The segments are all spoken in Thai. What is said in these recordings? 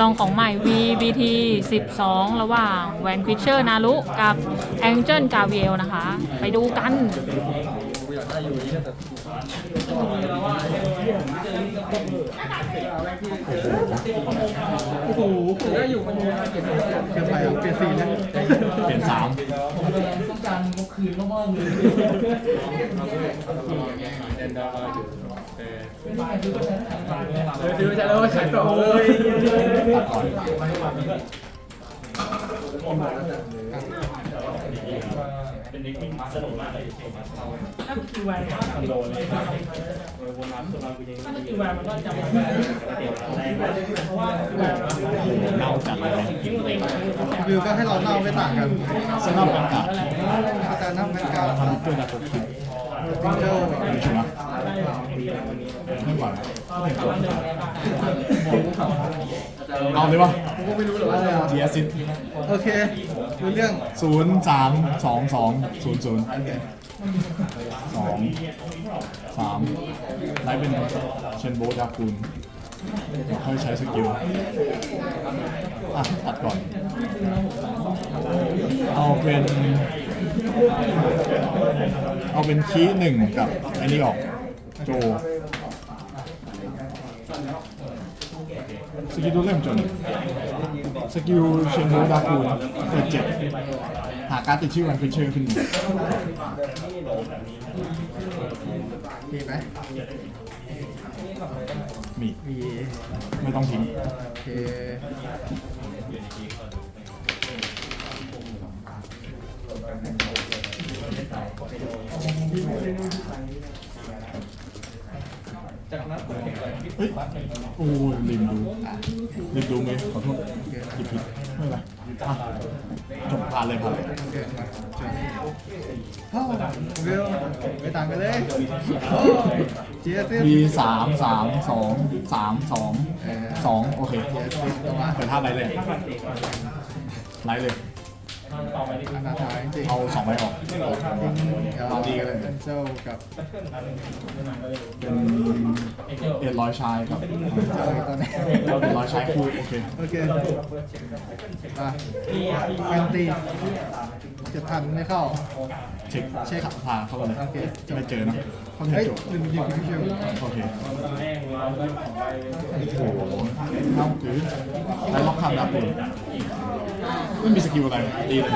ลองของใหม่ VBT 12 ระหว่างแวนควิชเชอร์นารุกับ Angel g a v i e l นะคะ ไปดูกันโอ้โหได้อยู่มันเก็บเก็บไปอะเปลี่ยนสีนะเปลี่ยนสามต้องการงบคืนมากๆเลย ซื้อจะแล้วขายต่อเลยตัดก่อนเน่าจัดเลยวิวก็ให้เราเน่าไม่ต่างกันสนอกกันกัดอาจารย์น้ำกันการทำเพื่อนนักทุกทีพิงเกิล ไม่ชัวร์ไม่หวังเอาเลยวะผมก็ไม่รู้หรอกว่าอะไรอะเดียซิตโอเครู้เรื่องศูนย์สามสองสองศูนย์ศูนย์สองสามไลฟ์เป็นเชนโบดาคูนเดี๋ยวค่อยใช้สกิลอะตัดก่อน เอาเป็น เอาเป็นคีย์หนึ่งกับไอ้นี่ออก โจ กิลตัวเริ่มจนสกิลเชนโบดาคูนเปิดเจ็ดหาการดติดชื่อมันเป็นชื่อขึ้นมีไหมมีมีไม่ต้องทิ้งโอเค เฮ้ยโอ้ยลืมดูลืมดูไหมขอโทษหยิบผิดไม่เป็นไรอะจบผ่านเลยผ่านเลยเคมาเชิญโอ้วิวไม่ต่างกันเลยโอ้เจียซิมีสามสามสองสามสองสองโอเคเปิดท่าไลท์เลยไลท์เลย อันนาท้ายจริงเอาสองใบออกเดี๋ยวเอาดีกันเลยเจ้ากับเป็นเอ็ดร้อยชายกับเจ้าตอนนี้เป็นร้อยชายคู่โอเคโอเคมาแอนตีเจ็ดพันไม่เข้า เช็คเช็คพาเข้าไปเลยโอเคจะไม่เจอนะเข้าเทเฮ้ยโจลืมยิงพี่เชลโอเคโอ้โหเน่าคือไล่ล็อกคำดาบเลย ไม่มีสกิลอะไรดีเลย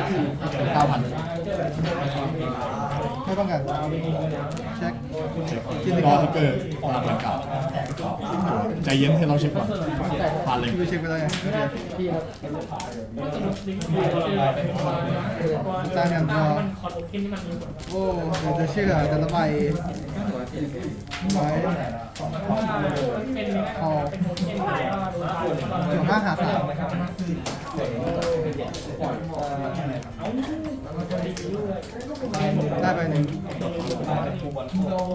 เก้าพันไม่ป้องกันเช็ค เช็ครอทิกเกอร์พลังเก่าใจเย็นให้เราเช็คก่อนผ่านเลยพี่เช็คไปเลยโอเคจานกันรอโอ้เดี๋ยวจะเชื่อแต่ละใบไว้เอาถึงห้าหาสามได้ไปหนึ่ง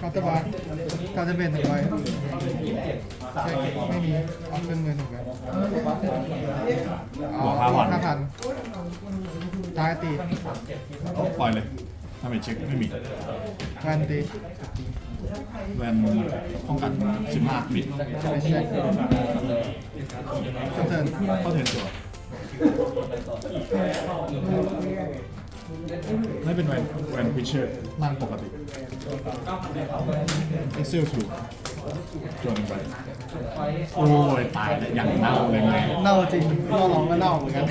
คาตาเบนหนึ่งใบเช็คไม่มีเอาขึ้นมือหนึ่งใบเอาห้าพันท้ายตีปล่อยเลย ถ้าไม่เช็คไม่มีแวนตีแวนป้องกัน15บิตจะไปเช็คก็เทิร์นเข้าเทิร์นจั่วไม่เป็นแวนแวนพิชเชอร์นั่งปกติ Excel ถูกจวนไปโอ้ยตายแล้วอย่างเน่าเลยไงเน่าจริงล่อลองก็เน่าเหมือนกัน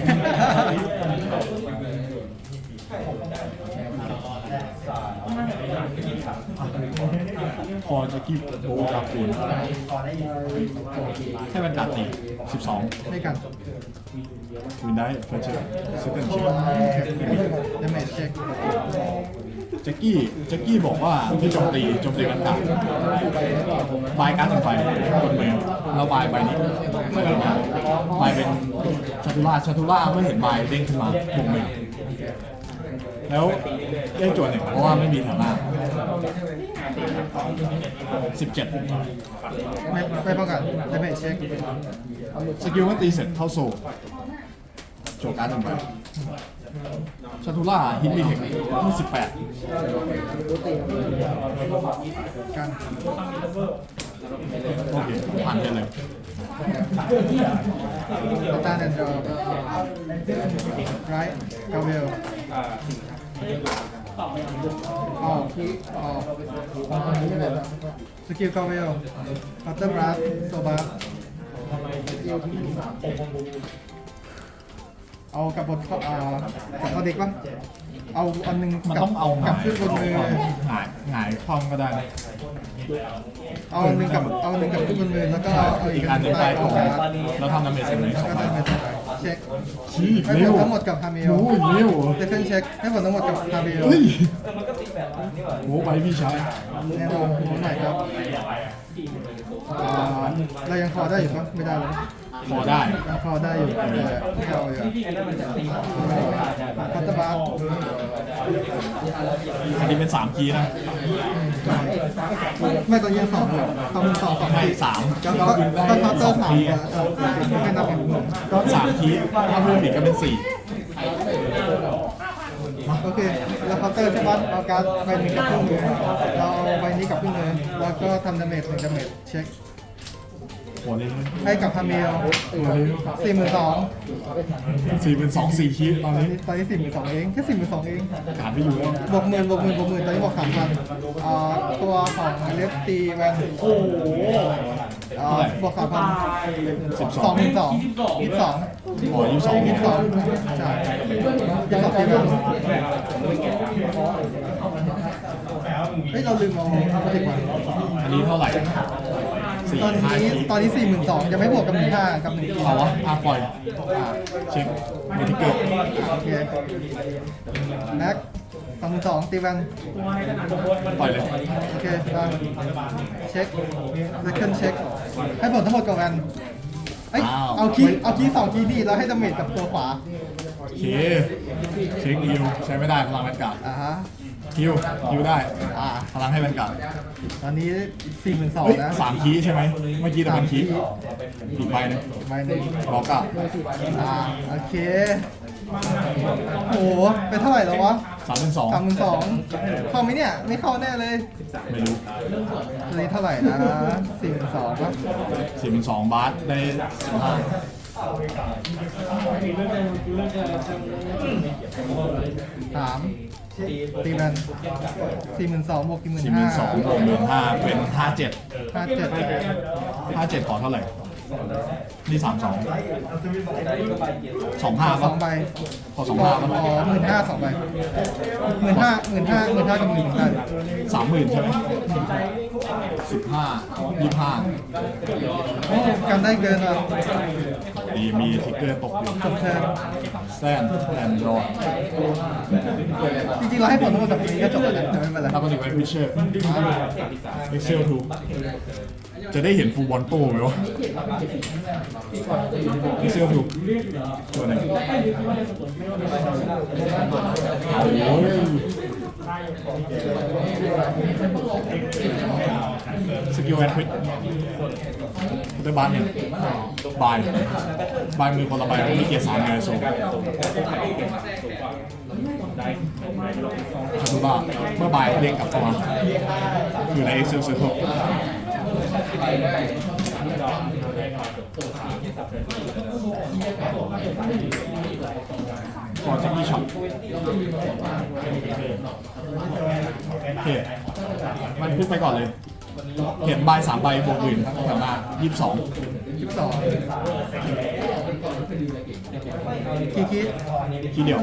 พอจะกี้โบกาคูนให้บรรดาตี12ไม่กันวินได้เฟอร์เชอร์ซิกเกิลเช็คดาเมจเช็ค แจ็คกี้แจ็คกี้บอกว่าที่โจมตีโจมตีกันต่างบายการ์ดหนึ่งใบบนมือแล้วบายใบนี้ไม่เป็นบายเป็นชาตุล่าชาตุล่าเมื่อเห็นบายเด้งขึ้นมาบวกหนึ่งแล้วได้จวดหนึ่งเพราะว่าไม่มีแถวหน้าสิบเจ็ดไม่ไม่ป้องกันได้ไม่เช็คสกิลมันตีเสร็จเข้าโซ่โจการ์ดหนึ่งใบ ชาตุล่าฮิตมีเทคที่นสิบแปดกันโอเคผ่านไปเลยสตาร์แอนด์ดรอไรกาเวลออกออกสกิลกาเวลพัตเตอร์บรัสโซบาส เอากับบทเข้าอ่ากับเข้าเด็กปะเอาอันหนึงมันกับต้องเอาหกังาบยขึ้นบนมือ หงายหงายคว่ำก็ได้นะเอาอันหนึงกับเอาอันหนึงกับขึ้นบนมือแล้วก็เอาอีกอันหนึ่งใต้ของแล้แล้วทำดาเมจเสร็จเลยสองก็ใบได้ไปเช็คชี้ให้เร็ผวลทั้งหมดกับฮาเมลโอ้ยเร็วเดฟเฟนเช็คให้ผลทั้งหมดกับฮาเมลเฮ้ยโอ้ไปพี่ชายแน่นอนผมใหม่ครับอ่าเรายังคอได้อยู่ปะไม่ได้เลย พอได้ยังคอได้อยู่แต่ไม่เอาอยู่พัตเตอร์บาร์อันนี้เป็นสามคีย์นะ ไม่ตอนนี้ยังสองอยู่ตอนมันสองสองไม่สามก็ก็ก็พัตเตอร์สามอะเออไม่นับเป็นก็สามคีย์ถ้าเพิ่มอีกก็เป็นสี่โอเคแล้วพัตเตอร์ใช่ปะเอาการ์ดใบหนึ่งกับครึ่งมือเราเอาใบนี้กับครึ่งมือแล้วก็ทำดาเมจหนึ่งดาเมจเช็ค หัวเลยให้กับฮาเมลหัวเลยสี่หมื่นสองสี่เป็นสองสี่คีย์ตอนนี้ตอนนี้สี่หมื่นสองเองแค่สี่หมื่นสองเองการไม่อยู่แล้วบวกหมื่นบวกหมื่นบวกหมื่นตอนนี้บวกสามพันอ่าตัวของเลฟตีแวนโอ้โหอ่าบวกสามพันสิบสสอองงหมื่นสองยี่สิบสองอ๋อยี่สิบสองยี่สิบสองใช่ยี่สิบสองตีแวนเฮ้ยเราลืมเอาโปรเจกต์วันอันนี้เท่าไหร่ สี่ตอนห้านี้คีย์ตอนนี้สี่หมื่นสองยังไม่บวกกับหนึ่งห้ากับหนึ่งเอาวะอะปล่อยอะเช็คไม่ที่เกิดโอเคแม็กสองหมื่นสองตีแวนปล่อยเลยโอเคได้เช็คเซคันเช็คให้ผลทั้งหมดกับแวนเอ้ยอ้าวเอาคีย์เอาคีย์สองคีย์นี่แล้วให้ดาเมจกับตัวขวาโอเคเช็คฮิวใช้ไม่ได้พลังแวนการ์ดอ่าฮะ ฮิวฮิวได้ อ่าพลังให้แวนการ์ดตอนนี้สี่หมื่นสองเฮ้ยนะสามคีย์ใช่ไหมเมื่อกี้แต่เป็นคีย์สามอีกใบหนึงใบหนึ่งบอกกับอ่าโอเคโหเป็นเท่าไหร่แล้ววะสามเป็นสองสามหมื่นสองเข้าไหมเนี่ย ไม่เข้าแน่เลยไม่รู้ตอนนี้เท่าไหร่นะสี่หมื่นสองปะสี่เป็นสองบาทได้สิบห้าสาม ตีแบนสี่หมื่นสองบวกกี่หมื่นสี่หห้ามื่นสองบวกหมื่นห้าเป็นห้าเจ็ดห้าเจ็ด ห้าเจ็ดขอเท่าไหร่ นี่สามสองสองห้าสป่ะองใบขอสองห้าอ๋ป่ะอหมื่นห้าสองใบหมื่นห้าหมื่นห้าหมื่นห้ากับหมื่นได้สามหมื่นใช่ไหมสิบห้ายี่ห้าโอ้กันได้เกินอะดีมีทิกเกอร์ตกอยู่จบเทิร์นแซนแอนด์รอจริงๆเราให้ผลทั้งหมดแบบนี้ก็จบแล้วนะแต่ไม่เป็นไรแล้วก็ถึงไว้พิเชอร์เอ็กเซลทู จะได้เห็นฟูบอลโต้ไหมวะเอ็กเซลทูตัวไหนโอ้ยสกิลแอนควิดได้บานหนึ่งบายบายมือคนละใบเพราะมีเกียร์สามไงโซ่คาตูบ้าเมื่อบายเด้งกลับเข้ามาอยู่ใน Excel Circle ก่อ นจะมีช็อตโอเคมันขึ้นไปก่อนเลย เห็นใบสามใบบวกอื่นแถวหน้ายี่สิบสองยี่สิบสองคีย์คีย์ทีเดียว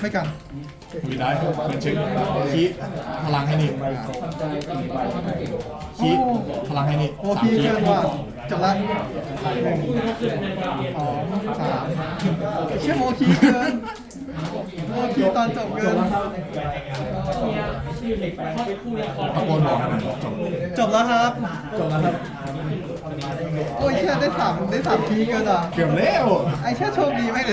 ไม่กัน มีได้เป็นเช็คคีพลังให้นี่คีพลังให้นี่โอสามคีย์คีเกินว่าจบละหนึ่งสองสามเชื่อโมคีย์เกินโอ้คีตอนจบเกิน ตะโกนบอกกันหน่อยจบจบแล้วครับ จบแล้วครับ โอ้ยแค่ได้สามได้สามทีเกินอะ เกือบแล้ว ไอ้แค่โชคดีไหมหรือ